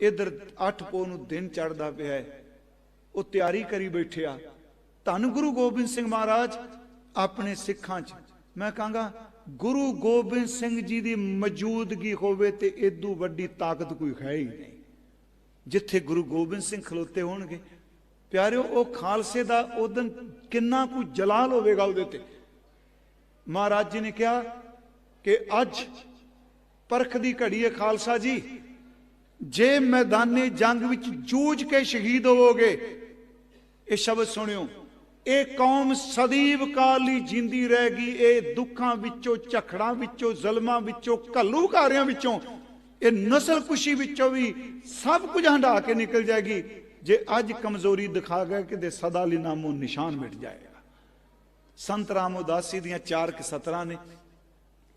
ਇਧਰ 8 ਪੋ ਨੂੰ ਦਿਨ ਚੜਦਾ ਪਿਆ ਹੈ। ਉਹ ਤਿਆਰੀ ਕਰੀ ਬੈਠਿਆ ਧੰਨ ਗੁਰੂ ਗੋਬਿੰਦ ਸਿੰਘ ਮਹਾਰਾਜ, ਆਪਣੇ ਸਿੱਖਾਂ 'ਚ। ਮੈਂ ਕਹਾਂਗਾ, ਗੁਰੂ ਗੋਬਿੰਦ ਸਿੰਘ ਜੀ ਦੀ ਮੌਜੂਦਗੀ ਹੋਵੇ ਤੇ ਏਦੂ ਵੱਡੀ ਤਾਕਤ ਕੋਈ ਹੈ ਹੀ ਨਹੀਂ। ਜਿੱਥੇ ਗੁਰੂ ਗੋਬਿੰਦ ਸਿੰਘ ਖਲੋਤੇ ਹੋਣਗੇ। ਪਿਆਰਿਓ, ਉਹ ਖਾਲਸੇ ਦਾ ਉਦਨ ਕਿੰਨਾ ਕੁ ਜਲਾਲ ਹੋਵੇਗਾ ਉਹਦੇ ਤੇ। ਮਹਾਰਾਜ ਜੀ ਨੇ ਕਿਹਾ ਕਿ ਅੱਜ ਪਰਖ ਦੀ ਘੜੀ ਹੈ ਖਾਲਸਾ ਜੀ। ਜੇ ਮੈਦਾਨੇ ਜੰਗ ਵਿੱਚ ਜੂਝ ਕੇ ਸ਼ਹੀਦ ਹੋਵੋਗੇ, ਇਹ ਸ਼ਬਦ ਸੁਣਿਓ। ਇਹ ਕੌਮ ਸਦੀਵ ਕਾਲ ਲਈ ਜਿੰਦੀ ਰਹੇਗੀ, ਇਹ ਦੁੱਖਾਂ ਵਿੱਚੋਂ, ਝਖੜਾਂ ਵਿੱਚੋਂ, ਜ਼ਲਮਾਂ ਵਿੱਚੋਂ ਘੱਲੂਕਾਰਿਆਂ ਵਿੱਚੋਂ, ਇਹ ਨਸਲ ਕੁਸ਼ੀ ਵਿੱਚੋਂ ਵੀ ਸਭ ਕੁਝ ਹੰਢਾ ਕੇ ਨਿਕਲ ਜਾਏਗੀ। ਜੇ ਅੱਜ ਕਮਜ਼ੋਰੀ ਦਿਖਾ ਗਿਆ ਕਿਤੇ ਸਦਾ ਲਈ ਨਾਮੋ ਨਿਸ਼ਾਨ ਮਿਟ ਜਾਏਗਾ। ਸੰਤ ਰਾਮ ਉਦਾਸੀ ਦੀਆਂ ਚਾਰ ਕਿ ਸਤਰਾਂ ਨੇ,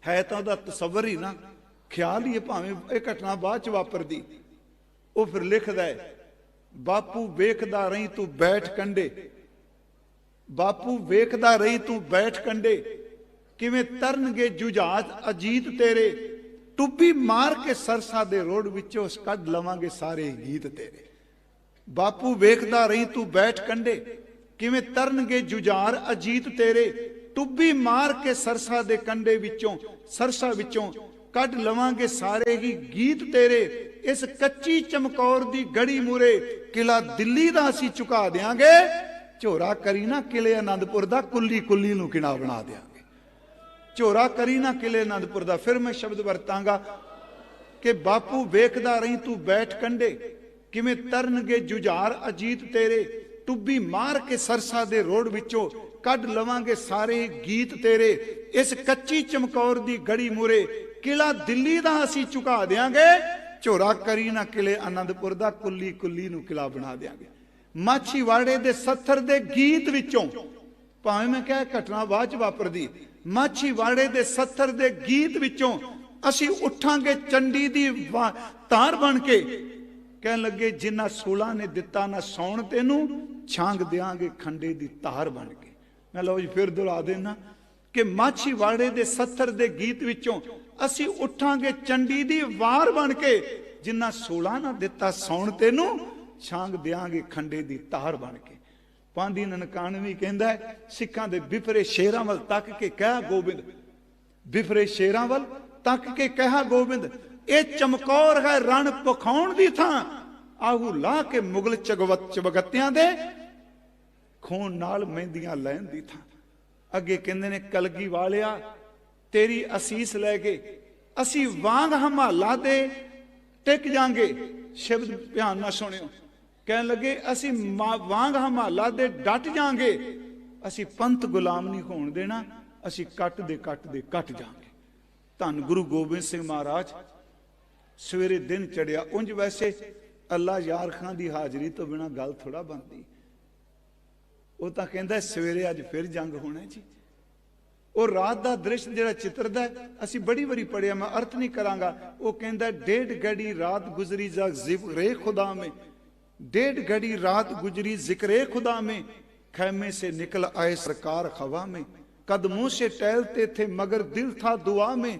ਹੈ ਤਾਂ ਉਹਦਾ ਤਸਵਰ ਹੀ ਨਾ। ਖਿਆਲ ਹੀ ਹੈ ਭਾਵੇਂ ਇਹ ਘਟਨਾ ਬਾਅਦ ਚ ਵਾਪਰਦੀ। ਉਹ ਫਿਰ ਲਿਖਦਾ ਹੈ, ਬਾਪੂ ਵੇਖਦਾ ਰਹੀ ਤੂੰ ਬੈਠ ਕੰਡੇ। ਬਾਪੂ ਵੇਖਦਾ ਰਹੀ ਤੂੰ ਬੈਠ ਕੰਡੇ। ਕਿਵੇਂ ਤਰਨਗੇ ਜੁਝਾਜ ਅਜੀਤ ਤੇਰੇ। ਟੁੱਬੀ ਮਾਰ ਕੇ ਸਰਸਾ ਦੇ ਰੋਡ ਵਿੱਚੋਂ ਕੱਢ ਲਵਾਂਗੇ ਸਾਰੇ ਗੀਤ ਤੇਰੇ। ਬਾਪੂ ਵੇਖਦਾ ਰਹੀ ਤੂੰ ਬੈਠ ਕੰਡੇ। ਕਿਵੇਂ ਤਰਨਗੇ ਜੁਝਾਰ ਅਜੀਤ ਤੇਰੇ। ਟੁੱਬੀ ਮਾਰ ਕੇ ਸਰਸਾ ਦੇ ਕੰਡੇ ਵਿੱਚੋਂ, ਸਰਸਾ ਵਿੱਚੋਂ ਕੱਢ ਲਵਾਂਗੇ ਸਾਰੇ ਹੀ ਗੀਤ ਤੇਰੇ। ਇਸ ਕੱਚੀ ਚਮਕੌਰ ਦੀ ਗੜੀ ਮੂਰੇ ਕਿਲਾ ਦਿੱਲੀ ਦਾ ਅਸੀਂ ਝੁਕਾ ਦੇਾਂਗੇ ਝੋਰਾ ਕਰੀ ਨਾ ਕਿਲੇ ਆਨੰਦਪੁਰ ਦਾ ਕੁੱਲੀ ਕੁੱਲੀ ਨੂੰ ਕਿਣਾ ਬਣਾ ਦੇਾਂਗੇ ਝੋਰਾ ਕਰੀ ਨਾ ਕਿਲੇ ਆਨੰਦਪੁਰ ਦਾ, ਫਿਰ ਮੈਂ ਸ਼ਬਦ ਵਰਤਾਂਗਾ ਕਿ ਬਾਪੂ ਵੇਖਦਾ ਰਹੀ ਤੂੰ ਬੈਠ ਕੰਡੇ ਕਿਵੇਂ ਤਰਨਗੇ ਜੁਝਾਰ ਅਜੀਤ ਤੇਰੇ। ਟੁੱਬੀ ਮਾਰ ਕੇ ਸਰਸਾ ਦੇ ਰੋਡ ਵਿੱਚੋਂ ਕੱਢ ਲਵਾਂਗੇ ਸਾਰੇ ਗੀਤ ਤੇਰੇ। ਇਸ ਕੱਚੀ ਚਮਕੌਰ ਦੀ ਗੜੀ ਮੂਰੇ ਕਿਲਾ ਦਿੱਲੀ ਦਾ ਅਸੀਂ ਝੁਕਾ ਦੇਾਂਗੇ ਝੋਰਾ ਕਰੀ ਨਾ ਕਿਲੇ ਆਨੰਦਪੁਰ ਦਾ ਕੁੱਲੀ ਕੁੱਲੀ ਨੂੰ ਕਿਲਾ ਬਣਾ ਦੇਾਂਗੇ ਮਾਛੀਵਾੜੇ ਦੇ ਸੱਥਰ ਦੇ ਗੀਤ ਵਿੱਚੋਂ, ਭਾਵੇਂ ਮੈਂ ਕਿਹਾ ਘਟਨਾ ਬਾਅਦ ਚ ਵਾਪਰਦੀ, ਮਾਛੀਵਾੜੇ ਦੇ ਸੱਥਰ ਦੇ ਗੀਤ ਵਿੱਚੋਂ ਅਸੀਂ ਉੱਠਾਂਗੇ ਚੰਡੀ ਦੀ ਵਾ- ਬਣ ਕੇ। ਕਹਿਣ ਲੱਗੇ, ਜਿੰਨਾ ਸੂਲਾ ਨੇ ਦਿੱਤਾ ਨਾ ਸੌਣ ਤੈਨੂੰ, ਛਾਂਗ ਦਿਆਂਗੇ ਖੰਡੇ ਦੀ ਤਾਰ ਬਣ ਕੇ। ਮੈਂ ਲਓ ਜੀ, ਫਿਰ ਦੁਹਰਾ ਦੇਣਾ ਕਿ ਮਾਛੀਵਾੜੇ ਦੇ ਸੱਥਰ ਦੇ ਗੀਤ ਵਿੱਚੋਂ ਅਸੀਂ ਉੱਠਾਂਗੇ ਚੰਡੀ ਦੀ ਵਾਰ ਬਣ ਕੇ, ਜਿੰਨਾ ਸੋਲਾ ਨਾ ਦਿੱਤਾ ਸੌਣ ਤੈਨੂੰ, ਛਾਂਗ ਦਿਆਂਗੇ ਖੰਡੇ ਦੀ ਤਾਰ ਬਣ ਕੇ। ਪਾਂਦੀ ਨਨਕਾਣਵੀ ਕਹਿੰਦਾ ਸਿੱਖਾਂ ਦੇ ਬਿਫਰੇ ਸ਼ੇਰਾਂ ਵੱਲ ਤੱਕ ਕੇ ਕਹਿ ਗੋਬਿੰਦ। ਬਿਫਰੇ ਸ਼ੇਰਾਂ ਵੱਲ ਤੱਕ ਕੇ ਕਹਿਆ ਗੋਬਿੰਦ, ਇਹ ਚਮਕੌਰ ਹੈ ਰਣ ਪਖਾਉਣ ਦੀ ਥਾਂ। ਆਹੂ ਲਾ ਕੇ ਮੁਗਲ ਚਗਵਤ ਚਵਗਤਿਆਂ ਦੇ ਖੂਨ ਨਾਲ ਮਹਿੰਦੀਆਂ ਲੈਣ ਦੀ ਥਾਂ। ਅੱਗੇ ਕਹਿੰਦੇ ਨੇ, ਕਲਗੀ ਵਾਲਿਆ ਤੇਰੀ ਅਸੀਸ ਲੈ ਕੇ ਅਸੀਂ ਵਾਂਗ ਹਮਾਲਾ ਦੇ ਟਿਕ ਜਾਾਂਗੇ। ਸ਼ਬਦ ਧਿਆਨ ਨਾਲ ਸੁਣਿਓ। ਕਹਿਣ ਲੱਗੇ, ਅਸੀਂ ਵਾਂਗ ਹਮਾਲਾ ਦੇ ਡਟ ਜਾਾਂਗੇ। ਅਸੀਂ ਪੰਥ ਗੁਲਾਮ ਨਹੀਂ ਹੋਣ ਦੇਣਾ, ਅਸੀਂ ਕੱਟ ਦੇ ਕੱਟ ਦੇ ਕੱਟ ਜਾਾਂਗੇ। ਧੰਨ ਗੁਰੂ ਗੋਬਿੰਦ ਸਿੰਘ ਮਹਾਰਾਜ, ਸਵੇਰੇ ਦਿਨ ਚੜਿਆ ਉਂਝ ਵੈਸੇ ਅੱਲਾ ਯਾਰ ਖਾਨ ਦੀ ਹਾਜ਼ਰੀ ਤੋਂ ਬਿਨਾ ਗੱਲ ਥੋੜਾ ਬਣਦੀ। ਉਹ ਤਾਂ ਕਹਿੰਦਾ, ਸਵੇਰੇ ਅੱਜ ਫਿਰ ਜੰਗ ਹੋਣਾ ਜੀ। ਉਹ ਰਾਤ ਦਾ ਦ੍ਰਿਸ਼ ਜਿਹੜਾ ਚਿੱਤਰਦਾ ਹੈ, ਅਸੀਂ ਬੜੀ ਵਾਰੀ ਪੜਿਆ ਮੈਂ ਅਰਥ ਨਹੀਂ ਕਰਾਂਗਾ ਉਹ ਕਹਿੰਦਾ ਡੇਢ ਗੜੀ ਰਾਤ ਗੁਜ਼ਰੀ ਜਾ ਜ਼ਿਕਰੇ ਖੁਦਾ ਮੇ ਡੇਢ ਗੜੀ ਰਾਤ गुजरी जिक्र खुदा में खैमे से निकल आए सरकार खवा में कदमों से टहलते थे मगर दिल था दुआ में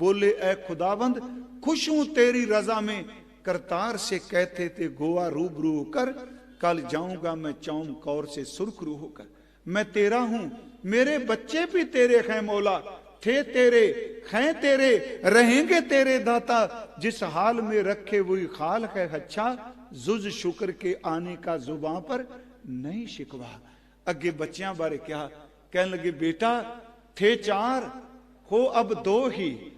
बोले ए खुदावंद खुश हूं तेरी रजा में करतार से कहते थे गोवा रूबरू होकर कल जाऊंगा मैं चौम कौर से सुरखरू होकर मैं तेरा हूँ। मेरे बच्चे भी तेरे हैं मौला। थे तेरे, हैं तेरे, रहेंगे तेरे दाता। जिस हाल में रखे वही खाल है अच्छा। जुज शुक्र के आने का जुबा पर नहीं शिकवा। अगे बच्चों बारे क्या कह लगे, बेटा, थे चार, हो अब दो ही।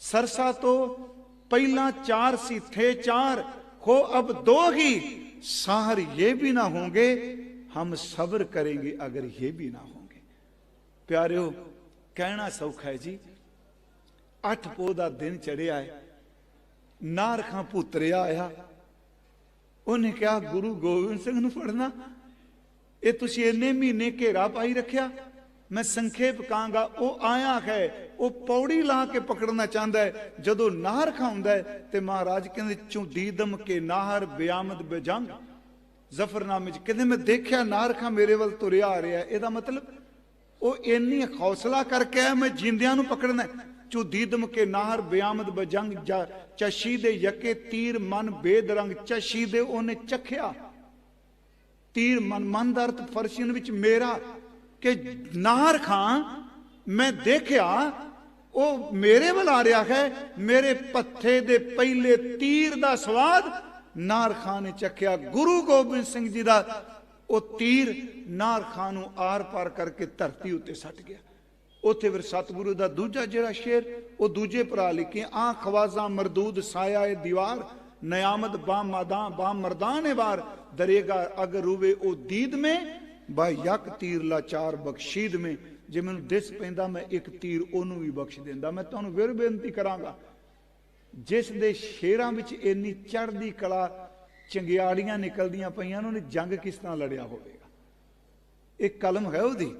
सरसा तो पहला चार सी थे चार, हो अब दो ही। सार ये भी ना होंगे हम सब्र करेंगे अगर ये भी ना होंगे ਪਿਆਰਿਓ ਕਹਿਣਾ ਸੌਖਾ ਹੈ ਜੀ ਅੱਠ ਪੋ ਦਾ ਦਿਨ ਚੜਿਆ ਹੈ ਨਾਰਖਾਂ ਪੁੱਤਰਿਆ ਆਇਆ ਉਹਨੇ ਕਿਹਾ ਗੁਰੂ ਗੋਬਿੰਦ ਸਿੰਘ ਨੂੰ ਫੜਨਾ ਇਹ ਤੁਸੀਂ ਇੰਨੇ ਮਹੀਨੇ ਘੇਰਾ ਪਾਈ ਰੱਖਿਆ ਮੈਂ ਸੰਖੇਪ ਕਾਂਗਾ ਉਹ ਆਇਆ ਹੈ ਉਹ ਪੌੜੀ ਲਾ ਕੇ ਪਕੜਨਾ ਚਾਹੁੰਦਾ ਹੈ ਜਦੋਂ ਨਾਹਰ ਖਾਉਂਦਾ ਹੈ ਤੇ ਮਹਾਰਾਜ ਕਹਿੰਦੇ ਝੁੰਡੀ ਦਮ ਕੇ ਨਾਹਰ ਬਿਆਮਦ ਬਜੰਗ ਜ਼ਫਰਨਾਮੇ ਚ। ਕਹਿੰਦੇ, ਮੈਂ ਦੇਖਿਆ ਨਾਹਰ ਖਾਂ ਮੇਰੇ ਵੱਲ ਤੁਰਿਆ ਆ ਰਿਹਾ ਇਹਦਾ ਮਤਲਬ, ਉਹ ਇੰਨੀ ਹੌਸਲਾ ਕਰਕੇ ਆਇਆ, ਮੈਂ ਜਿੰਦਿਆਂ ਨੂੰ ਪਕੜਨਾ ਚੂ ਦੀਦਮ ਕੇ ਨਾਹਰ ਬਿਆਮਦ ਬਜੰਗ ਚਸ਼ੀ ਦੇ ਯਕੇ, ਤੀਰ ਮਨ ਬੇਦਰੰਗ ਚਸ਼ੀ ਦੇ ਉਹਨੇ ਚਖਿਆ। ਤੀਰ ਮਨ ਮਨ ਦਾ ਅਰਥ ਫਰਸ਼ੀਨ ਵਿੱਚ ਮੇਰਾ ਕਿ ਨਾਹਰ ਖਾਂ ਮੈਂ ਦੇਖਿਆ, ਉਹ ਮੇਰੇ ਵੱਲ ਆ ਰਿਹਾ ਹੈ, ਮੇਰੇ ਪੱਥੇ ਦੇ ਪਹਿਲੇ ਤੀਰ ਦਾ ਸਵਾਦ ਨਾਰ ਖਾਂ ਨੇ ਚੱਕਿਆ, ਗੁਰੂ ਗੋਬਿੰਦ ਸਿੰਘ ਜੀ ਦਾ, ਉਹ ਤੀਰ ਨਾਰ ਖਾਂ ਨੂੰ ਆਰ ਪਾਰ ਕਰਕੇ ਧਰਤੀ ਉੱਤੇ ਸੱਟ ਗਿਆ। ਉੱਥੇ ਫਿਰ ਸਤਿਗੁਰੂ ਦਾ ਦੂਜਾ ਜਿਹੜਾ ਸ਼ੇਰ, ਉਹ ਦੂਜੇ ਭਰਾ ਲਿਖੇ ਆ ਖਵਾਜ਼ਾ ਮਰਦੂਦ ਸਾਇਆ ਏ ਦੀਵਾਰ, ਨਿਆਮਤ ਬਾ ਮਾਦਾਂ, ਬਾ ਮਰਦਾਨ ਏ ਵਾਰ, ਦਰੇਗਾ ਅਗ ਰੂਵੇ ਉਹ ਦੀਦ ਮੇ, ਬਾ ਯਕ ਤੀਰ ਲਾਚਾਰ ਬਖਸ਼ੀਦ ਮੇ, ਜੇ ਮੈਨੂੰ ਦਿਸ ਪੈਂਦਾ ਮੈਂ ਇੱਕ ਤੀਰ ਉਹਨੂੰ ਵੀ ਬਖਸ਼ ਦਿੰਦਾ, ਮੈਂ ਤੁਹਾਨੂੰ ਫਿਰ ਬੇਨਤੀ ਕਰਾਂਗਾ ਜਿਸ ਦੇ ਸ਼ੇਰਾਂ ਵਿੱਚ ਇੰਨੀ ਚੜ੍ਹਦੀ ਕਲਾ ਚੰਗਿਆੜੀਆਂ ਨਿਕਲਦੀਆਂ ਪਈਆਂ ਉਹਨੇ ਜੰਗ ਕਿਸ ਤਰ੍ਹਾਂ ਲੜਿਆ ਹੋਵੇਗਾ? ਇਹ ਕਲਮ ਹੈ ਉਹਦੀ।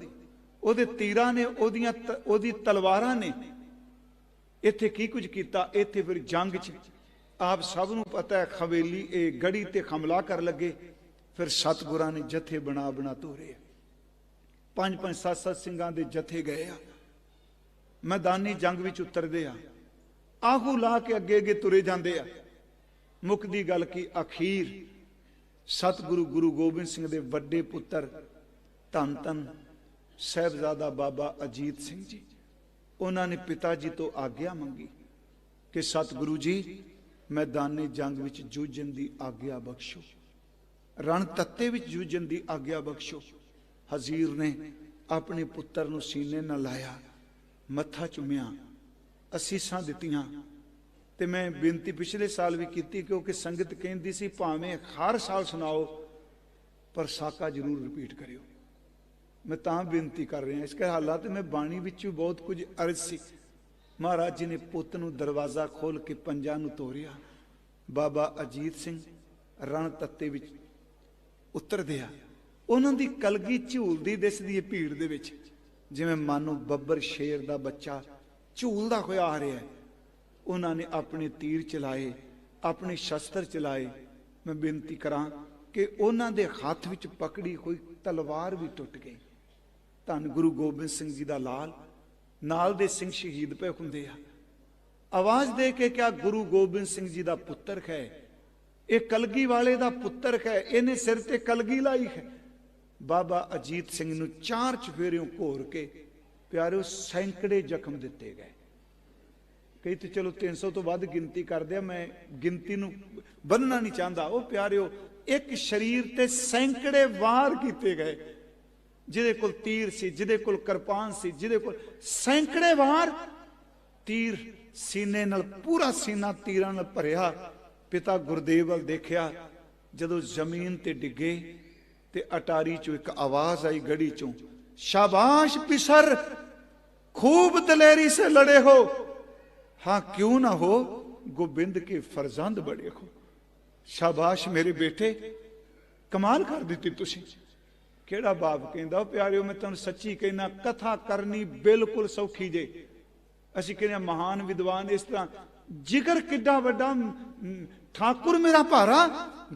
ਉਹਦੇ ਤੀਰਾਂ ਨੇ, ਉਹਦੀਆਂ ਤ- ਉਹਦੀ ਤਲਵਾਰਾਂ ਨੇ। ਇੱਥੇ ਕੀ ਕੁਝ ਕੀਤਾ? ਇੱਥੇ ਫਿਰ ਜੰਗ 'ਚ ਆਪ ਸਭ ਨੂੰ ਪਤਾ ਹੈ, ਖਵੇਲੀ ਇਹ ਗੜੀ ਤੇ ਹਮਲਾ ਕਰ ਲੱਗੇ। ਫਿਰ ਸਤਗੁਰਾਂ ਨੇ ਜਥੇ ਬਣਾ ਬਣਾ ਤੋਰੇ। ਪੰਜ ਪੰਜ ਸੱਤ ਸੱਤ ਸਿੰਘਾਂ ਦੇ ਜਥੇ ਗਏ ਆ। ਮੈਦਾਨੀ ਜੰਗ ਵਿੱਚ ਉਤਰਦੇ ਆ। ਆਹੂ ਲਾ ਕੇ ਅੱਗੇ ਅੱਗੇ ਤੁਰੇ ਜਾਂਦੇ ਆ। ਮੁੱਖ ਦੀ ਗੱਲ ਕੀ? ਅਖੀਰ। ਸਤਿਗੁਰੂ ਗੁਰੂ ਗੋਬਿੰਦ ਸਿੰਘ ਦੇ ਵੱਡੇ ਪੁੱਤਰ ਧੰਨ ਧੰਨ ਸਹਿਬਜ਼ਾਦਾ ਬਾਬਾ ਅਜੀਤ ਸਿੰਘ ਜੀ। ਉਹਨਾਂ ਨੇ ਪਿਤਾ ਜੀ ਤੋਂ ਆਗਿਆ ਮੰਗੀ ਕਿ, ਸਤਿਗੁਰੂ ਜੀ ਮੈਦਾਨੇ ਜੰਗ ਵਿੱਚ ਜੂਝਣ ਦੀ ਆਗਿਆ ਬਖਸ਼ੋ। ਰਣ ਤੱਤੇ ਵਿੱਚ ਜੂਝਣ ਦੀ ਆਗਿਆ ਬਖਸ਼ੋ। ਹਜ਼ੀਰ ਨੇ ਆਪਣੇ ਪੁੱਤਰ ਨੂੰ ਸੀਨੇ ਨਾਲ ਲਾਇਆ, ਮੱਥਾ ਚੁੰਮਿਆ ਅਸੀਸਾਂ ਦਿੱਤੀਆਂ। ਤੇ ਮੈਂ ਬੇਨਤੀ ਪਿਛਲੇ ਸਾਲ ਵੀ ਕੀਤੀ ਕਿਉਂਕਿ ਸੰਗਤ ਕਹਿੰਦੀ ਸੀ, ਭਾਵੇਂ ਹਰ ਸਾਲ ਸੁਣਾਓ, ਪਰ ਸਾਕਾ ਜ਼ਰੂਰ ਰਿਪੀਟ ਕਰਿਓ। ਮੈਂ ਤਾਂ ਬੇਨਤੀ ਕਰ ਰਿਹਾ, ਇਸ ਕਰ ਹਾਲਾਤ ਮੈਂ ਬਾਣੀ ਵਿੱਚ ਬਹੁਤ ਕੁਝ ਅਰਜ਼ ਸੀ। ਮਹਾਰਾਜ ਜੀ ਨੇ ਪੁੱਤ ਨੂੰ ਦਰਵਾਜ਼ਾ ਖੋਲ ਕੇ ਪੰਜਾਂ ਨੂੰ ਤੋਰਿਆ। ਬਾਬਾ ਅਜੀਤ ਸਿੰਘ ਰਣ ਤੱਤੇ ਵਿੱਚ ਉਤਰਦੇ ਆ। ਉਹਨਾਂ ਦੀ ਕਲਗੀ ਝੂਲਦੀ ਦਿਸਦੀ ਹੈ ਭੀੜ ਦੇ ਵਿੱਚ। ਜਿਵੇਂ ਮਾਨੋ ਬੱਬਰ ਸ਼ੇਰ ਦਾ ਬੱਚਾ ਝੂਲਦਾ ਹੋਇਆ ਆ ਰਿਹਾ ਉਹਨਾਂ ਨੇ ਆਪਣੇ ਤੀਰ ਚਲਾਏ, ਆਪਣੇ ਸ਼ਸਤਰ ਚਲਾਏ। ਮੈਂ ਬੇਨਤੀ ਕਰਾਂ ਕਿ ਉਹਨਾਂ ਦੇ ਹੱਥ ਵਿੱਚ ਪਕੜੀ ਹੋਈ ਤਲਵਾਰ ਵੀ ਟੁੱਟ ਗਈ। ਧੰਨ ਗੁਰੂ ਗੋਬਿੰਦ ਸਿੰਘ ਜੀ ਦਾ ਲਾਲ, ਨਾਲ ਦੇ ਸਿੰਘ ਸ਼ਹੀਦ ਪਏ ਹੁੰਦੇ ਆ। ਆਵਾਜ਼ ਦੇ ਕੇ ਕਿਹਾ, ਗੁਰੂ ਗੋਬਿੰਦ ਸਿੰਘ ਜੀ ਦਾ ਪੁੱਤਰ ਹੈ। ਇਹ ਕਲਗੀ ਵਾਲੇ ਦਾ ਪੁੱਤਰ ਹੈ। ਇਹਨੇ ਸਿਰ ਤੇ ਕਲਗੀ ਲਾਈ ਹੈ। ਬਾਬਾ ਅਜੀਤ ਸਿੰਘ ਨੂੰ ਚਾਰ ਚਫੇਰਿਓਂ ਘੋਰ ਕੇ ਪਿਆਰਿਓ, ਸੈਂਕੜੇ ਜ਼ਖਮ ਦਿੱਤੇ ਗਏ। ਕਈ ਤੇ ਚਲੋ 300 ਤੋਂ ਵੱਧ ਗਿਣਤੀ ਕਰਦੇ ਆ, ਮੈਂ ਗਿਣਤੀ ਨੂੰ ਬੰਨਣਾ ਨਹੀਂ ਚਾਹੁੰਦਾ। ਉਹ ਪਿਆਰਿਓ, ਇੱਕ ਸਰੀਰ ਤੇ ਸੈਂਕੜੇ ਵਾਰ ਕੀਤੇ ਗਏ। ਜਿਹਦੇ ਕੋਲ ਤੀਰ ਸੀ, ਜਿਹਦੇ ਕੋਲ ਕਿਰਪਾਨ ਸੀ, ਜਿਹਦੇ ਕੋਲ ਸੈਂਕੜੇ ਵਾਰ ਤੀਰ ਸੀਨੇ ਨਾਲ, ਪੂਰਾ ਸੀਨਾ ਤੀਰਾਂ ਨਾਲ ਭਰਿਆ। ਪਿਤਾ ਗੁਰਦੇਵ ਵੱਲ ਦੇਖਿਆ, ਜਦੋਂ ਜ਼ਮੀਨ ਤੇ ਡਿੱਗੇ ਤੇ ਅਟਾਰੀ ਚੋਂ ਇੱਕ ਆਵਾਜ਼ ਆਈ ਗੜੀ ਚੋਂ, ਸ਼ਾਬਾਸ਼ ਪਿਸਰ खूब दलेरी से लड़े हो हाँ क्यों ना हो गोबिंद के फरजंद बड़े हो ਸ਼ਾਬਾਸ਼ ਮੇਰੇ ਬੇਟੇ ਕਮਾਲ ਕਰ ਦਿੱਤੀ ਤੁਸੀਂ ਕਿਹੜਾ ਬਾਪ ਕਹਿੰਦਾ ਉਹ ਪਿਆਰਿਓ ਮੈਂ ਤੁਹਾਨੂੰ ਸੱਚੀ ਕਹਿਣਾ ਕਥਾ ਕਰਨੀ ਬਿਲਕੁਲ ਸੌਖੀ ਜੇ ਅਸੀਂ ਕਹਿੰਦੇ ਹਾਂ ਮਹਾਨ ਵਿਦਵਾਨ ਇਸ ਤਰ੍ਹਾਂ ਜਿਗਰ ਕਿੱਡਾ ਵੱਡਾ ਮ, ਠਾਕੁਰ ਮੇਰਾ ਭਾਰਾ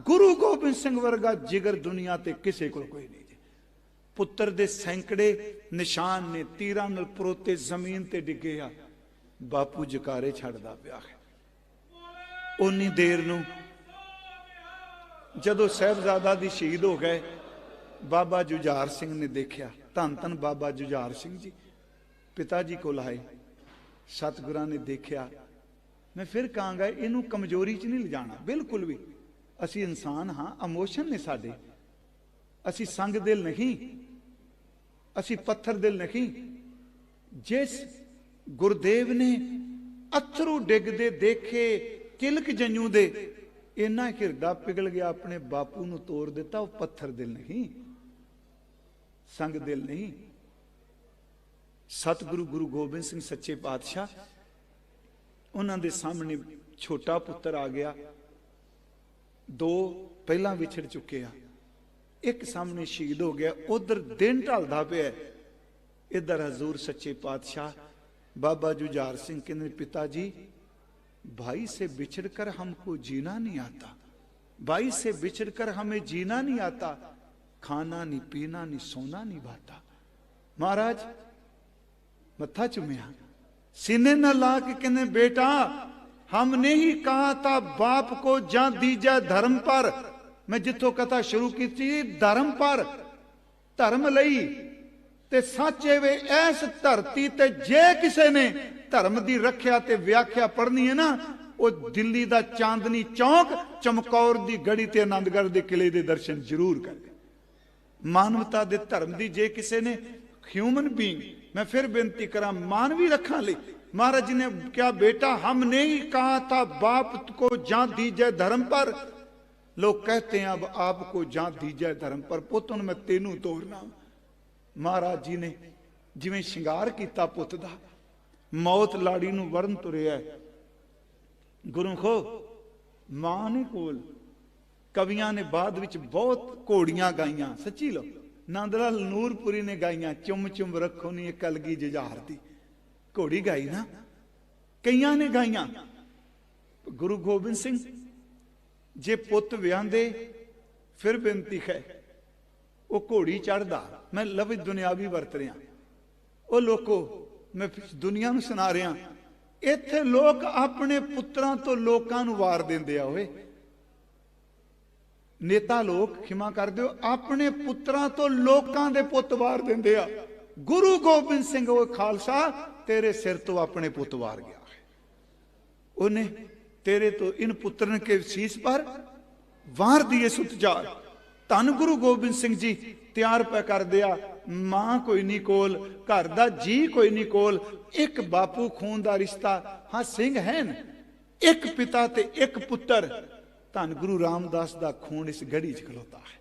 ਗੁਰੂ ਗੋਬਿੰਦ ਸਿੰਘ ਵਰਗਾ ਜਿਗਰ ਦੁਨੀਆ ਤੇ ਕਿਸੇ ਕੋਲ ਕੋਈ ਨਹੀਂ ਜੀ ਪੁੱਤਰ ਦੇ ਸੈਂਕੜੇ ਨਿਸ਼ਾਨ ਨੇ ਤੀਰਾਂ ਨਾਲ ਪਰੋਤੇ ਜ਼ਮੀਨ ਤੇ ਡਿੱਗੇ ਆ। ਬਾਪੂ ਜਕਾਰੇ ਛੱਡਦਾ ਪਿਆ ਹੈ। ਉਨੀ ਦੇਰ ਨੂੰ ਜਦੋਂ ਸਹਿਬਜ਼ਾਦਾ ਦੀ ਸ਼ਹੀਦ ਹੋ ਗਏ, ਬਾਬਾ ਜੁਝਾਰ ਸਿੰਘ ਨੇ ਦੇਖਿਆ। ਧੰਨ ਧੰਨ ਬਾਬਾ ਜੁਝਾਰ ਸਿੰਘ ਜੀ। ਪਿਤਾ ਜੀ ਕੋਲ ਆਏ। ਸਤਿਗੁਰਾਂ ਨੇ ਦੇਖਿਆ। ਮੈਂ ਫਿਰ ਕਹਾਂਗਾ, ਇਹਨੂੰ ਕਮਜ਼ੋਰੀ 'ਚ ਨਹੀਂ ਲਿਜਾਣਾ। ਬਿਲਕੁਲ ਵੀ। ਅਸੀਂ ਇਨਸਾਨ ਹਾਂ ਇਮੋਸ਼ਨ ਨੇ ਸਾਡੇ। ਅਸੀਂ ਸੰਗ ਦਿਲ ਨਹੀਂ, ਅਸੀਂ ਪੱਥਰ ਦਿਲ ਨਹੀਂ। ਜਿਸ ਗੁਰਦੇਵ ਨੇ ਅਥਰੂ ਡਿੱਗਦੇ ਦੇਖੇ, ਤਿਲਕ ਜੰਨੂ ਦੇ, ਇੰਨਾ ਹਿਰਦਾ ਪਿਘਲ ਗਿਆ ਆਪਣੇ ਬਾਪੂ ਨੂੰ ਤੋੜ ਦਿੱਤਾ, ਉਹ ਪੱਥਰ ਦਿਲ ਨਹੀਂ, ਸੰਗ ਦਿਲ ਨਹੀਂ। ਸਤਿਗੁਰੂ ਗੁਰੂ ਗੋਬਿੰਦ ਸਿੰਘ ਸੱਚੇ ਪਾਤਸ਼ਾਹ, ਉਹਨਾਂ ਦੇ ਸਾਹਮਣੇ ਛੋਟਾ ਪੁੱਤਰ ਆ ਗਿਆ, ਦੋ ਪਹਿਲਾਂ ਵਿਛੜ ਚੁੱਕੇ ਆ। ਇੱਕ ਸਾਹਮਣੇ ਸ਼ਹੀਦ ਹੋ ਗਿਆ ਉਧਰ ਦਿਨ ਢਲਦਾ ਪਿਆ ਇਧਰ ਹਜ਼ੂਰ ਸੱਚੇ ਪਾਤਸ਼ਾਹ बाबा जुझार सिंह कहते पिता जी भाई से बिछड़कर हमको जीना नहीं आता भाई से बिछड़कर हमें जीना नहीं आता खाना नहीं पीना नहीं सोना नहीं भाता महाराज मत्था चुमिया सीने न ला के कहने बेटा हमने ही कहा था बाप को जा दीजा धर्म पर ਮੈਂ ਜਿੱਥੋਂ ਕਥਾ ਸ਼ੁਰੂ ਕੀਤੀ, ਧਰਮ ਪਰ। ਧਰਮ ਲਈ ਤੇ ਸੱਚੇ ਵੇ ਇਸ ਧਰਤੀ ਤੇ ਜੇ ਕਿਸੇ ਨੇ ਧਰਮ ਦੀ ਰੱਖਿਆ ਤੇ ਵਿਆਖਿਆ ਪੜਨੀ ਹੈ ਨਾ, ਉਹ ਦਿੱਲੀ ਦਾ ਚਾਂਦਨੀ ਚੌਂਕ, ਚਮਕੌਰ ਦੀ ਗੜੀ ਤੇ ਆਨੰਦਗੜ੍ਹ ਦੇ ਕਿਲੇ ਦੇ ਦਰਸ਼ਨ ਜ਼ਰੂਰ ਕਰੇ ਮਾਨਵਤਾ ਦੇ ਧਰਮ ਦੀ ਜੇ ਕਿਸੇ ਨੇ ਹਿਊਮਨ ਬੀਇੰਗ ਮੈਂ ਫਿਰ ਬੇਨਤੀ ਕਰਾਂ ਮਾਨਵੀ ਰੱਖਾਂ ਲਈ। ਮਹਾਰਾਜ ਜੀ ਨੇ ਕਿਹਾ, ਬੇਟਾ, ਹਮ ਨਹੀਂ ਕਹਾ ਤਾ ਬਾਪ ਕੋ ਜਾਂ ਦੀਜੇ ਧਰਮ ਪਰ। लोग कहते हैं अब आपको जहां दीजिए धर्म पर ਪੁੱਤ ਨੂੰ ਮੈਂ ਤੈਨੂੰ ਤੋਰਨਾ ਮਹਾਰਾਜ ਜੀ ਨੇ ਜਿਵੇਂ ਸ਼ਿੰਗਾਰ ਕੀਤਾ ਪੁੱਤ ਦਾ ਮੌਤ ਲਾੜੀ ਨੂੰ ਵਰਨ ਤੁਰਿਆ ਹੈ। ਗੁਰੂ ਖੋ ਮਾਂ ਨੇ ਕੋਲ ਕਵੀਆਂ ਨੇ ਬਾਅਦ ਵਿੱਚ ਬਹੁਤ ਘੋੜੀਆਂ ਗਾਈਆਂ ਸੱਚੀ ਲੋ ਨੰਦ ਲਾਲ ਨੂਰਪੁਰੀ ਨੇ ਗਾਈਆਂ ਚੁੰਮ ਚੁੰਮ ਰੱਖੋ ਨੀ ਇਹ ਕਲਗੀ ਜੁਝਾਰ ਦੀ ਘੋੜੀ ਗਾਈ ਨਾ ਕਈਆਂ ਨੇ ਗਾਈਆਂ ਗੁਰੂ ਗੋਬਿੰਦ ਸਿੰਘ ਜੇ ਪੁੱਤ ਵਿਆਹਦੇ, ਫਿਰ ਬੇਨਤੀ ਹੈ, ਉਹ ਘੋੜੀ ਚੜਦਾ ਮੈਂ ਲਫ਼ਜ਼ ਦੁਨਿਆਵੀ ਵਰਤ ਰਿਹਾ। ਉਹ ਲੋਕੋ, ਮੈਂ ਦੁਨੀਆ ਨੂੰ ਸੁਣਾ ਰਿਹਾ। ਇੱਥੇ ਲੋਕ ਆਪਣੇ ਪੁੱਤਰਾਂ ਤੋਂ ਲੋਕਾਂ ਨੂੰ ਵਾਰ ਦਿੰਦੇ ਆ, ਓਏ। ਨੇਤਾ ਲੋਕ, ਖਿਮਾ ਕਰ ਦਿਓ, ਆਪਣੇ ਪੁੱਤਰਾਂ ਤੋਂ ਲੋਕਾਂ ਦੇ ਪੁੱਤ ਵਾਰ ਦਿੰਦੇ ਆ। ਗੁਰੂ ਗੋਬਿੰਦ ਸਿੰਘ ਉਹ ਖਾਲਸਾ, ਤੇਰੇ ਸਿਰ ਤੋਂ ਆਪਣੇ ਪੁੱਤ ਵਾਰ ਗਿਆ ਉਹਨੇ ਤੇਰੇ ਤੋਂ ਇਨ ਪੁੱਤਰਨ ਕੇ ਸੀਸ ਪਰ ਵਾਰ ਦੀਏ ਸੁਤ ਜਾਰ ਧੰਨ ਗੁਰੂ ਗੋਬਿੰਦ ਸਿੰਘ ਜੀ, ਤਿਆਰ ਪੈ ਕਰ ਦਿਆ। ਮਾਂ ਕੋਈ ਨਹੀਂ ਕੋਲ, ਘਰ ਦਾ ਜੀ ਕੋਈ ਨਹੀਂ ਕੋਲ, ਇੱਕ ਬਾਪੂ ਖੂਨ ਦਾ ਰਿਸ਼ਤਾ। ਹਾਂ, ਸਿੰਘ ਹੈਨ, ਇੱਕ ਪਿਤਾ ਤੇ ਇੱਕ ਪੁੱਤਰ। ਧੰਨ ਗੁਰੂ ਰਾਮਦਾਸ ਦਾ ਖੂਨ ਇਸ ਗੜੀ 'ਚ ਖਲੋਤਾ ਹੈ।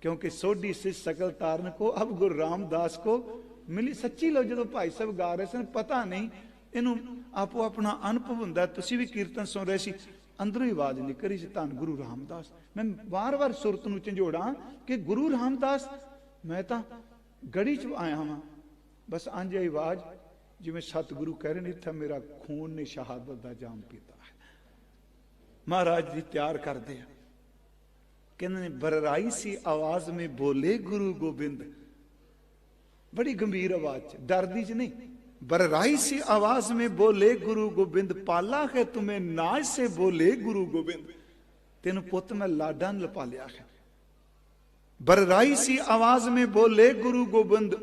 ਕਿਉਂਕਿ ਸੋਢੀ ਸੇ ਸਕਲ ਤਾਰਨ ਕੋ, ਅਬ ਗੁਰੂ ਰਾਮਦਾਸ ਕੋ, ਮਿਲੀ ਸੱਚੀ ਲੋ ਜਦੋਂ ਭਾਈ ਸਾਹਿਬ ਗਾ ਰਹੇ ਸਨ, ਪਤਾ ਨਹੀਂ ਇਹਨੂੰ ਆਪੋ ਆਪਣਾ ਅਨੁਭਵ ਹੁੰਦਾ, ਤੁਸੀਂ ਵੀ ਕੀਰਤਨ ਸੁਣ ਰਹੇ ਸੀ, ਅੰਦਰੋਂ ਹੀ ਆਵਾਜ਼ ਨਿਕਲੀ ਸੀ, ਧੰਨ ਗੁਰੂ ਰਾਮਦਾਸ। ਮੈਂ ਵਾਰ-ਵਾਰ ਸੁਰਤ ਨੂੰ ਝੰਜੋੜਾਂ ਕਿ ਗੁਰੂ ਰਾਮਦਾਸ, ਮੈਂ ਤਾਂ ਗੜੀ ਚ ਆਇਆ ਹਾਂ ਬਸ ਅੰਜ ਆਵਾਜ਼, ਜਿਵੇਂ ਸਤਿਗੁਰੂ ਕਹਿ ਰਹੇ ਨੇ, ਇੱਥੇ ਮੇਰਾ ਖੂਨ ਨੇ ਸ਼ਹਾਦਤ ਦਾ ਜਾਮ ਪੀਤਾ ਹੈ। ਮਹਾਰਾਜ ਜੀ ਤਿਆਰ ਕਰਦੇ ਆ। ਕਹਿੰਦੇ ਨੇ, ਬਰਰਾਈ ਸੀ ਆਵਾਜ਼ ਮੇ ਬੋਲੇ ਗੁਰੂ ਗੋਬਿੰਦ। ਬੜੀ ਗੰਭੀਰ ਆਵਾਜ਼ ਚ, ਡਰਦੀ ਚ ਨਹੀਂ। ਬਰਰਾਈ ਸੀ ਆਵਾਜ਼ ਮੇ ਬੋਲੇ ਗੁਰੂ ਗੋਬਿੰਦ ਪਾਲਾ ਹੈ ਤੁਮੇ ਨਾਜ ਸੇ ਬੋਲੇ ਗੁਰੂ ਗੋਬਿੰਦ ਤੈਨੂੰ ਪੁੱਤ ਮੈਂ ਲਾਡਾਂ ਨਾਲ ਪਾਲਿਆ ਹੈ बरराई सी आवाज में बोले गुरु गोविंद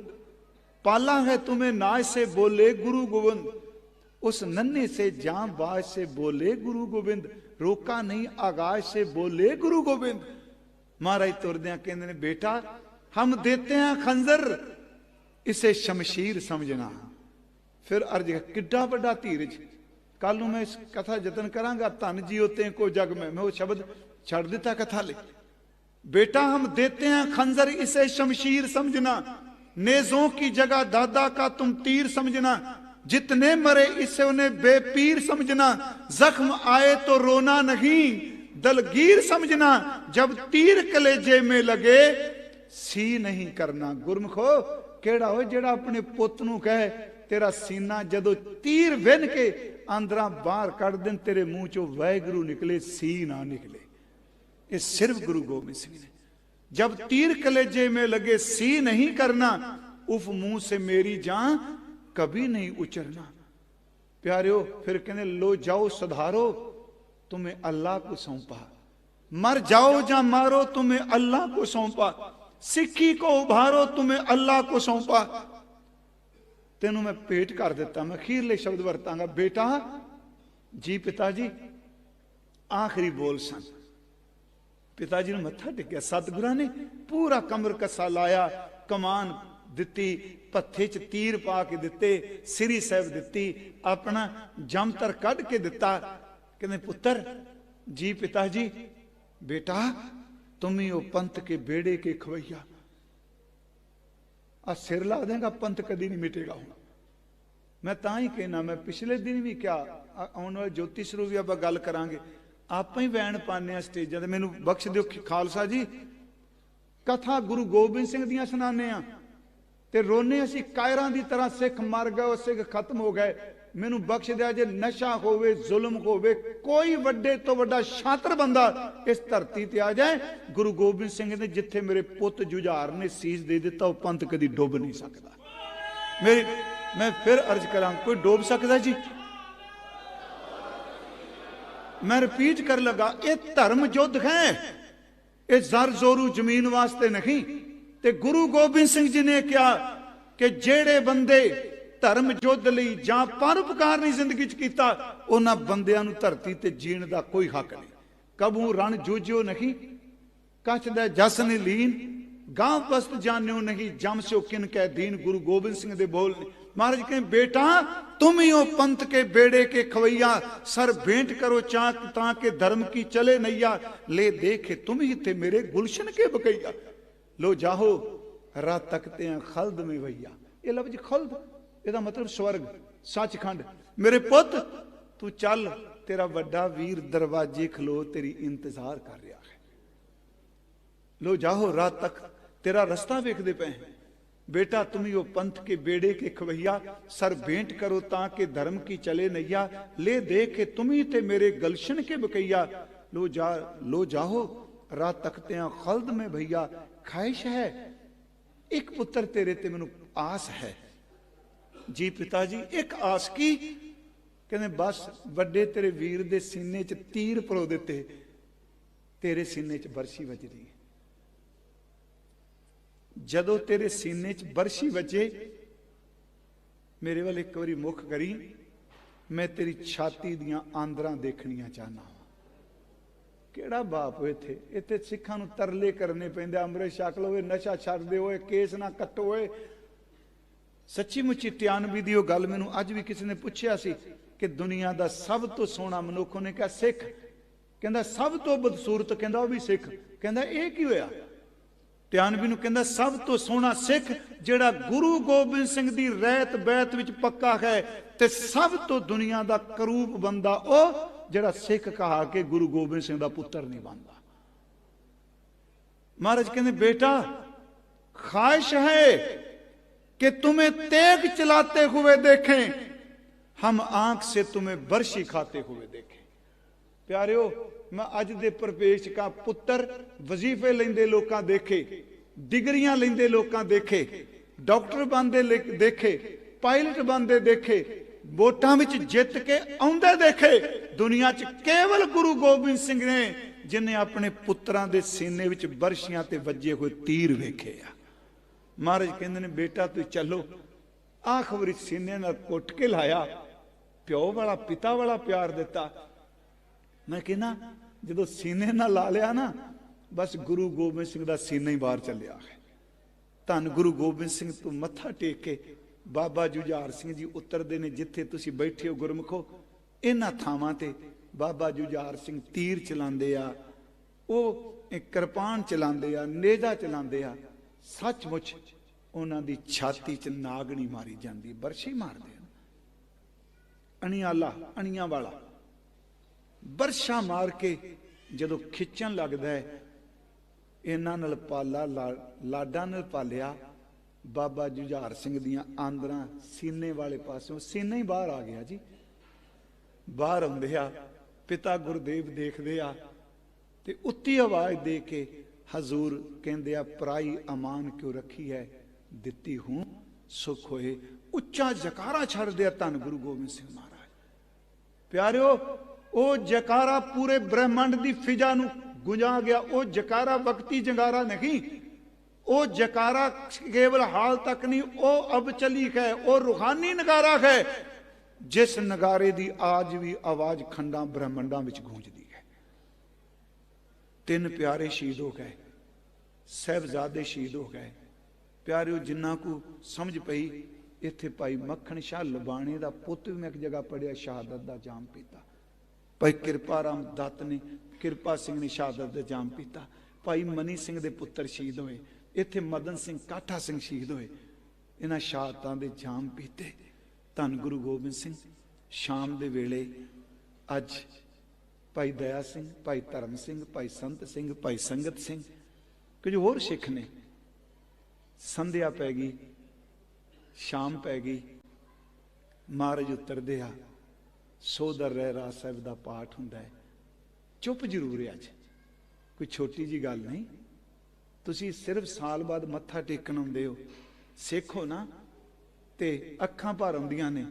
पाला है तुम्हें नाज से बोले गुरु गोविंद उस नन्हे से जां बाज से बोले गुरु गोविंद रोका नहीं आगाज से बोले गुरु गोविंद महाराज तुरदया कहते ने बेटा हम देते हैं खंजर इसे शमशीर समझना ਫਿਰ ਅਰਜ ਕਿੱਡਾ ਵੱਡਾ ਧੀਰਜ ਕੱਲ ਨੂੰ ਮੈਂ ਇਸ ਕਥਾ ਯਤਨ ਕਰਾਂਗਾ ਧੰਨ ਜੀ ਉਤੇ ਕੋ ਜਗ ਮੈਂ ਮੈਂ ਉਹ ਸ਼ਬਦ ਛੱਡ ਦਿੱਤਾ ਕਥਾ ਲਈ बेटा हम देते हैं खंजर इसे शमशीर समझना नेजों की जगह दादा का तुम तीर समझना जितने मरे इसे उन्हें बेपीर समझना जख्म आए तो रोना नहीं दलगीर समझना जब तीर कलेजे में लगे ਸੀ ਨਹੀਂ ਕਰਨਾ ਗੁਰਮਖੋ ਕਿਹੜਾ ਹੋ ਜਿਹੜਾ ਆਪਣੇ ਪੁੱਤ ਨੂੰ ਕਹੇ ਤੇਰਾ ਸੀਨਾ ਜਦੋਂ ਤੀਰ ਵਿੰਨ ਕੇ ਅੰਦਰਾਂ ਬਾਹਰ ਕੱਢ ਦੇਣ ਤੇਰੇ ਮੂੰਹ ਚੋਂ ਵਾਹਿਗੁਰੂ ਨਿਕਲੇ ਸੀ ਨਾ ਨਿਕਲੇ ये सिर्फ गुरु गोविंद सिंह ने जब तीर कलेजे में लगे सी नहीं करना उफ मुंह से मेरी जान कभी नहीं उचरना प्यारियो फिर कहने लो जाओ सुधारो तुम्हें अल्लाह को सौंपा मर जाओ या मारो तुम्हें अल्लाह को सौंपा सिक्खी को उभारो तुम्हें अल्लाह को सौंपा ਤੈਨੂੰ ਮੈਂ ਭੇਟ ਕਰ ਦਿੱਤਾ, ਮੈਂ ਅਖੀਰਲੇ ਸ਼ਬਦ ਵਰਤਾਂਗਾ। ਬੇਟਾ, ਜੀ ਪਿਤਾ ਜੀ, ਆਖਰੀ ਬੋਲ ਸਨ। ਪਿਤਾ ਜੀ ਨੂੰ ਮੱਥਾ ਟੇਕਿਆ। ਸਤਿਗੁਰਾਂ ਨੇ ਪੂਰਾ ਕਮਰ ਕੱਸਾ ਲਾਇਆ, ਕਮਾਨ ਦਿੱਤੀ, ਪੱਥੇ 'ਚ ਤੀਰ ਪਾ ਕੇ ਦਿੱਤੇ, ਸ੍ਰੀ ਸਾਹਿਬ ਦਿੱਤੀ, ਆਪਣਾ ਜਮਤਰ ਕੱਢ ਕੇ ਦਿੱਤਾ। ਕਹਿੰਦੇ, ਪੁੱਤਰ, ਜੀ ਪਿਤਾ ਜੀ, ਬੇਟਾ, ਤੁਮ ਹੀ ਉਹ ਪੰਥ ਕੇ ਬੇੜੇ ਕੇ ਖਵਈਆ। ਆ ਸਿਰ ਲਾ ਦੇਗਾ, ਪੰਥ ਕਦੀ ਨਹੀਂ ਮਿਟੇਗਾ ਹੁਣ। ਮੈਂ ਤਾਂ ਹੀ ਕਹਿਣਾ ਮੈਂ ਪਿਛਲੇ ਦਿਨ ਵੀ ਕਿਹਾ ਆਉਣ ਵਾਲੇ ਜੋਤੀ ਸਰੂਪ ਵੀ ਆਪਾਂ ਗੱਲ ਕਰਾਂਗੇ। ਆਪਾਂ ਹੀ ਵੈਣ ਪਾਉਂਦੇ ਆ ਸਟੇਜਾਂ ਤੇ। ਮੈਨੂੰ ਬਖਸ਼ ਦਿਓ ਖਾਲਸਾ ਜੀ। ਕਥਾ ਗੁਰੂ ਗੋਬਿੰਦ ਸਿੰਘ ਦੀਆਂ ਸੁਣਾਉਂਦੇ ਆ ਤੇ ਰੋਨੇ ਅਸੀਂ, ਕਾਇਰਾਂ ਦੀ ਤਰ੍ਹਾਂ ਸਿੱਖ ਮਰ ਗਏ, ਉਹ ਸਿੱਖ ਖਤਮ ਹੋ ਗਏ। ਮੈਨੂੰ ਬਖਸ਼ ਦਿਆ ਜੇ ਨਸ਼ਾ ਹੋਵੇ, ਜ਼ੁਲਮ ਹੋਵੇ, ਕੋਈ ਵੱਡੇ ਤੋਂ ਵੱਡਾ ਸ਼ਾਤਰ ਬੰਦਾ ਇਸ ਧਰਤੀ ਤੇ ਆ ਜਾਏ। ਗੁਰੂ ਗੋਬਿੰਦ ਸਿੰਘ ਨੇ ਜਿੱਥੇ ਮੇਰੇ ਪੁੱਤ ਜੁਝਾਰ ਨੇ ਸੀਸ ਦੇ ਦਿੱਤਾ, ਉਹ ਪੰਥ ਕਦੀ ਡੁੱਬ ਨਹੀਂ ਸਕਦਾ। ਮੇਰੀ, ਮੈਂ ਫਿਰ ਅਰਜ਼ ਕਰਾਂ, ਕੋਈ ਡੋਬ ਸਕਦਾ ਜੀ? ਮੈਂ ਰਿਪੀਟ ਕਰ ਲਗਾ, ਇਹ ਧਰਮ ਯੁੱਧ ਹੈ। ਇਹ ਜ਼ਰ ਜ਼ੋਰੂ ਜ਼ਮੀਨ ਵਾਸਤੇ ਨਹੀਂ। ਤੇ ਗੁਰੂ ਗੋਬਿੰਦ ਸਿੰਘ ਜੀ ਨੇ ਕਿਹਾ ਕਿ ਜਿਹੜੇ ਬੰਦੇ ਧਰਮ ਯੁੱਧ ਲਈ ਜਾਂ ਪਰਉਪਕਾਰ ਨਹੀਂ ਜ਼ਿੰਦਗੀ 'ਚ ਕੀਤਾ, ਉਹਨਾਂ ਬੰਦਿਆਂ ਨੂੰ ਧਰਤੀ ਤੇ ਜੀਣ ਦਾ ਕੋਈ ਹੱਕ ਨਹੀਂ। ਕਬੂ ਰਣ ਜੂਝਿਓ ਨਹੀਂ, ਕੱਚ ਦਾ ਜਸ ਨੇ ਲੀਨ ਗਾਂ ਵਸਤ ਜਾਣਿਓ ਨਹੀਂ, ਜਮ ਸੋ ਕਿਨ ਕੈ ਦੀਨ, ਗੁਰੂ ਗੋਬਿੰਦ ਸਿੰਘ ਦੇ ਬੋਲ ਮਹਾਰਾਜ ਕਹਿੰਦੇ ਬੇਟਾ तुम ही हो पंथ के बेड़े के खवैया सर भेंट करो चाक ताके धर्म की चले नैया ले ਦੇਖੇ तुम ही थे मेरे गुलशन के बकैया लो जाहो रा तकते हैं ਖਲਦ में भैया ये लफ्ज खल्द ਇਹਦਾ ਮਤਲਬ ਸਵਰਗ ਸੱਚਖੰਡ ਮੇਰੇ ਪੁੱਤ ਤੂੰ ਚੱਲ ਤੇਰਾ ਵੱਡਾ ਵੀਰ ਦਰਵਾਜ਼ੇ ਖਲੋ ਤੇਰੀ ਇੰਤਜ਼ਾਰ ਕਰ ਰਿਹਾ ਹੈ ਲੋ ਜਾਹੋ ਰਾਤ ਤੱਕ ਤੇਰਾ ਰਸਤਾ ਵੇਖਦੇ ਪਏ हैं। बेटा तुम यो पंथ के बेड़े के खवैया सर भेंट करो ताकि धर्म की चले नैया ले देख के तुम ही थे मेरे गलशन के बकैया लो जा लो जाहो रात तकते हैं खल्द में भैया ख्वाहिश है एक पुत्र तेरे ते मैनू आस है ਜੀ ਪਿਤਾ ਜੀ, ਇੱਕ ਆਸਕੀ ਕਹਿੰਦੇ, ਬਸ ਵੱਡੇ ਤੇਰੇ ਵੀਰ ਦੇ ਸੀਨੇ 'ਚ ਤੀਰ ਪਰੋ ਦਿੱਤੇ। ਤੇਰੇ ਸੀਨੇ 'ਚ ਬਰਸ਼ੀ ਵੱਜਦੀ ਹੈ। ਜਦੋਂ ਤੇਰੇ ਸੀਨੇ 'ਚ ਬਰਸ਼ੀ ਵੱਜੇ, ਮੇਰੇ ਵੱਲ ਇੱਕ ਵਾਰੀ ਮੁੱਖ ਕਰੀ, ਮੈਂ ਤੇਰੀ ਛਾਤੀ ਦੀਆਂ ਆਂਦਰਾਂ ਦੇਖਣੀਆਂ ਚਾਹਨਾ ਹਾਂ। ਕਿਹੜਾ ਬਾਪ ਹੋਏ ਇੱਥੇ? ਇੱਥੇ ਸਿੱਖਾਂ ਨੂੰ ਤਰਲੇ ਕਰਨੇ ਪੈਂਦੇ ਅੰਮ੍ਰਿਤ ਛਕ ਲਓ, ਨਸ਼ਾ ਛੱਡ ਦਿਓ ਇਹ ਕੇਸ ਨਾ ਕੱਟੋ ਏ ਸੱਚੀ ਮੁੱਚੀ 93 ਦੀ ਉਹ ਗੱਲ ਮੈਨੂੰ ਅੱਜ ਵੀ ਕਿਸੇ ਨੇ ਪੁੱਛਿਆ ਸੀ ਕਿ ਦੁਨੀਆ ਦਾ ਸਭ ਤੋਂ ਸੋਹਣਾ ਮਨੁੱਖ ਉਹਨੇ ਕਿਹਾ, ਸਿੱਖ। ਕਹਿੰਦਾ, ਸਭ ਤੋਂ ਬਦਸੂਰਤ, ਕਹਿੰਦਾ, ਉਹ ਵੀ ਸਿੱਖ। ਕਹਿੰਦਾ, ਇਹ ਕੀ ਹੋਇਆ? 93 ਨੂੰ ਕਹਿੰਦਾ, ਸਭ ਤੋਂ ਸੋਹਣਾ ਸਿੱਖ ਜਿਹੜਾ ਗੁਰੂ ਗੋਬਿੰਦ ਸਿੰਘ ਦੀ ਰਹਿਤ ਬੈਤ ਵਿੱਚ ਪੱਕਾ ਹੈ ਤੇ ਸਭ ਤੋਂ ਦੁਨੀਆ ਦਾ ਕਰੂਪ ਬੰਦਾ ਉਹ ਜਿਹੜਾ ਸਿੱਖ ਕਹਾ ਕੇ ਗੁਰੂ ਗੋਬਿੰਦ ਸਿੰਘ ਦਾ ਪੁੱਤਰ ਨਹੀਂ ਬਣਦਾ। ਮਹਾਰਾਜ ਕਹਿੰਦੇ, ਬੇਟਾ ਖਾਇਸ਼ ਹੈ कि तुम्हें तेग चलाते हुए देखें हम आंख से तुम्हें बर्शी खाते हुए देखें ਪਿਆਰਿਓ ਮੈਂ ਅੱਜ ਦੇ ਪਰਪੇਸ਼ ਕਾ ਪੁੱਤਰ ਵਜ਼ੀਫੇ ਲੈਂਦੇ ਲੋਕਾਂ ਦੇਖੇ ਡਿਗਰੀਆਂ ਲੈਂਦੇ ਲੋਕਾਂ ਦੇਖੇ ਡਾਕਟਰ ਬੰਦੇ ਦੇਖੇ ਪਾਇਲਟ ਬੰਦੇ ਦੇਖੇ ਵੋਟਾਂ ਵਿੱਚ ਜਿੱਤ ਕੇ ਆਉਂਦੇ ਦੇਖੇ ਦੁਨੀਆ 'ਚ ਕੇਵਲ ਗੁਰੂ ਗੋਬਿੰਦ ਸਿੰਘ ਨੇ ਜਿਨੇ ਆਪਣੇ ਪੁੱਤਰਾਂ ਦੇ ਸੀਨੇ ਵਿੱਚ ਬਰਸ਼ੀਆਂ ਤੇ ਵੱਜੇ ਹੋਏ ਤੀਰ ਵੇਖੇ ਆ ਮਹਾਰਾਜ ਕਹਿੰਦੇ ਨੇ, ਬੇਟਾ ਤੂੰ ਚੱਲੋ। ਆਖਰੀ ਸੀਨੇ ਨਾਲ ਕੁੱਟ ਕੇ ਲਾਇਆ, ਪਿਓ ਵਾਲਾ, ਪਿਤਾ ਵਾਲਾ ਪਿਆਰ ਦਿੱਤਾ। ਮੈਂ ਕਹਿੰਦਾ, ਜਦੋਂ ਸੀਨੇ ਨਾਲ ਲਾ ਲਿਆ ਨਾ, ਬਸ ਗੁਰੂ ਗੋਬਿੰਦ ਸਿੰਘ ਦਾ ਸੀਨਾ ਹੀ ਬਾਹਰ ਚੱਲਿਆ ਹੈ। ਧੰਨ ਗੁਰੂ ਗੋਬਿੰਦ ਸਿੰਘ, ਤੋਂ ਮੱਥਾ ਟੇਕ ਕੇ ਬਾਬਾ ਜੁਝਾਰ ਸਿੰਘ ਜੀ ਉਤਰਦੇ ਨੇ, ਜਿੱਥੇ ਤੁਸੀਂ ਬੈਠੇ ਹੋ ਗੁਰਮਖੋ, ਇਹਨਾਂ ਥਾਵਾਂ ਤੇ ਬਾਬਾ ਜੁਝਾਰ ਸਿੰਘ ਤੀਰ ਚਲਾਉਂਦੇ ਆ, ਉਹ ਇੱਕ ਕਿਰਪਾਨ ਚਲਾਉਂਦੇ ਆ, ਨੇਜਾ ਚਲਾਉਂਦੇ ਆ। ਸੱਚਮੁੱਚ ਉਹਨਾਂ ਦੀ ਛਾਤੀ 'ਚ ਨਾਗਣੀ ਮਾਰੀ ਜਾਂਦੀ ਬਰਸ਼ੀ ਮਾਰਦੇ ਆ। ਅਣੀਆਂ ਵਾਲਾ। ਬਰਸ਼ਾ ਮਾਰ ਕੇ ਜਦੋਂ ਖਿੱਚਣ ਲੱਗਦਾ ਹੈ, ਇਹਨਾਂ ਨਾਲ ਪਾਲਾ ਲਾਡਾਂ ਨਾਲ ਪਾਲਿਆ, ਬਾਬਾ ਜੁਝਾਰ ਸਿੰਘ ਦੀਆਂ ਆਂਦਰਾਂ ਸੀਨੇ ਵਾਲੇ ਪਾਸਿਓਂ, ਸੀਨਾ ਹੀ ਬਾਹਰ ਆ ਗਿਆ ਜੀ। ਬਾਹਰ ਆਉਂਦੇ ਆ, ਪਿਤਾ ਗੁਰਦੇਵ ਦੇਖਦੇ ਆ ਤੇ ਉੱਤੀ ਆਵਾਜ਼ ਦੇ ਕੇ ਹਜ਼ੂਰ ਕਹਿੰਦੇ ਆ, ਪਰਾਈ ਅਮਾਨ ਕਿਉ ਰੱਖੀ ਹੈ? ਦਿੱਤੀ ਹੂੰ, ਸੁਖ ਹੋਏ। ਉੱਚਾ ਜਕਾਰਾ ਛੱਡਦੇ ਆ ਧੰਨ ਗੁਰੂ ਗੋਬਿੰਦ ਸਿੰਘ ਮਹਾਰਾਜ। ਪਿਆਰਿਓ, ਉਹ ਜਕਾਰਾ ਪੂਰੇ ਬ੍ਰਹਿਮੰਡ ਦੀ ਫਿਜ਼ਾ ਨੂੰ ਗੁੰਜਾ ਗਿਆ। ਉਹ ਜਕਾਰਾ ਵਕਤੀ ਜੰਗਾਰਾ ਨਹੀਂ। ਉਹ ਜਕਾਰਾ ਕੇਵਲ ਹਾਲ ਤੱਕ ਨਹੀਂ, ਉਹ ਅਬ ਚਲੀ ਹੈ, ਉਹ ਰੂਹਾਨੀ ਨਗਾਰਾ ਹੈ, ਜਿਸ ਨਗਾਰੇ ਦੀ ਆਜ ਵੀ ਆਵਾਜ਼ ਖੰਡਾਂ ਬ੍ਰਹਿਮੰਡਾਂ ਵਿੱਚ ਗੂੰਜਦੀ। ਤਿੰਨ ਪਿਆਰੇ ਸ਼ਹੀਦ ਹੋ ਗਏ, ਸਹਿਬਜ਼ਾਦੇ ਸ਼ਹੀਦ ਹੋ ਗਏ। ਪਿਆਰਿਓ, ਜਿੰਨਾ ਕੋ ਸਮਝ ਪਈ, ਇੱਥੇ ਭਾਈ ਮੱਖਣ ਸ਼ਾਹ ਲਬਾਣੇ ਦਾ ਪੁੱਤ ਵੀ ਮੈਂ ਇੱਕ ਜਗ੍ਹਾ ਪੜਿਆ ਸ਼ਹਾਦਤ ਦਾ ਜਾਮ ਪੀਤਾ। ਭਾਈ ਕਿਰਪਾ ਰਾਮ ਦੱਤ ਨੇ, ਕਿਰਪਾ ਸਿੰਘ ਨੇ ਸ਼ਹਾਦਤ ਦਾ ਜਾਮ ਪੀਤਾ। ਭਾਈ ਮਨੀ ਸਿੰਘ ਦੇ ਪੁੱਤਰ ਸ਼ਹੀਦ ਹੋਏ, ਇੱਥੇ ਮਦਨ ਸਿੰਘ ਕਾਠਾ ਸਿੰਘ ਸ਼ਹੀਦ ਹੋਏ। ਇਹਨਾਂ ਸ਼ਹਾਦਤਾਂ ਦੇ ਜਾਮ ਪੀਤੇ। ਧੰਨ ਗੁਰੂ ਗੋਬਿੰਦ ਸਿੰਘ, ਸ਼ਾਮ ਦੇ ਵੇਲੇ ਅੱਜ ਭਾਈ ਦਇਆ ਸਿੰਘ, ਭਾਈ ਧਰਮ ਸਿੰਘ, ਭਾਈ ਸੰਤ ਸਿੰਘ, ਭਾਈ ਸੰਗਤ ਸਿੰਘ। ਕੁਝ ਹੋਰ ਸਿੱਖ ਨੇ। ਸੰਧਿਆ ਪੈ ਗਈ, ਸ਼ਾਮ ਪੈ ਗਈ, ਮਹਾਰਾਜ ਉਤਰਦੇ ਆ। ਸੋਦਰ ਰਹਿ ਰਾਜ ਸਾਹਿਬ ਦਾ ਪਾਠ ਹੁੰਦਾ ਹੈ। ਚੁੱਪ ਜ਼ਰੂਰ ਹੈ ਅੱਜ। ਕੋਈ ਛੋਟੀ ਜੀ ਗੱਲ ਨਹੀਂ। ਤੁਸੀਂ ਸਿਰਫ ਸਾਲ ਬਾਅਦ ਮੱਥਾ ਟੇਕਣ ਆਉਂਦੇ ਹੋ। ਸਿੱਖ ਹੋ ਨਾ, ਤੇ ਅੱਖਾਂ ਭਰ ਆਉਂਦੀਆਂ ਨੇ।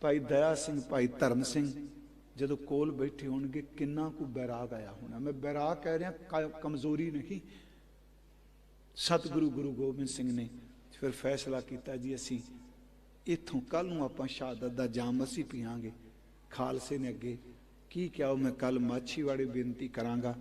ਭਾਈ ਦਇਆ ਸਿੰਘ, ਭਾਈ ਧਰਮ ਸਿੰਘ ਜਦੋਂ ਕੋਲ ਬੈਠੇ ਹੋਣਗੇ, ਕਿੰਨਾ ਕੁ ਬੈਰਾਗ ਆਇਆ ਹੋਣਾ। ਮੈਂ ਬੈਰਾਗ ਕਹਿ ਰਿਹਾ ਕਮਜ਼ੋਰੀ ਨਹੀਂ। ਸਤਿਗੁਰੂ ਗੁਰੂ ਗੋਬਿੰਦ ਸਿੰਘ ਨੇ ਫਿਰ ਫੈਸਲਾ ਕੀਤਾ ਜੀ, ਅਸੀਂ ਇੱਥੋਂ ਕੱਲ ਨੂੰ ਆਪਾਂ ਸ਼ਹਾਦਤ ਦਾ ਜਾਮ ਅਸੀਂ ਪੀਵਾਂਗੇ। ਖਾਲਸੇ ਨੇ ਅੱਗੇ ਕੀ ਕਿਹਾ, ਉਹ ਮੈਂ ਕੱਲ ਮਾਛੀਵਾੜੇ ਬੇਨਤੀ ਕਰਾਂਗਾ।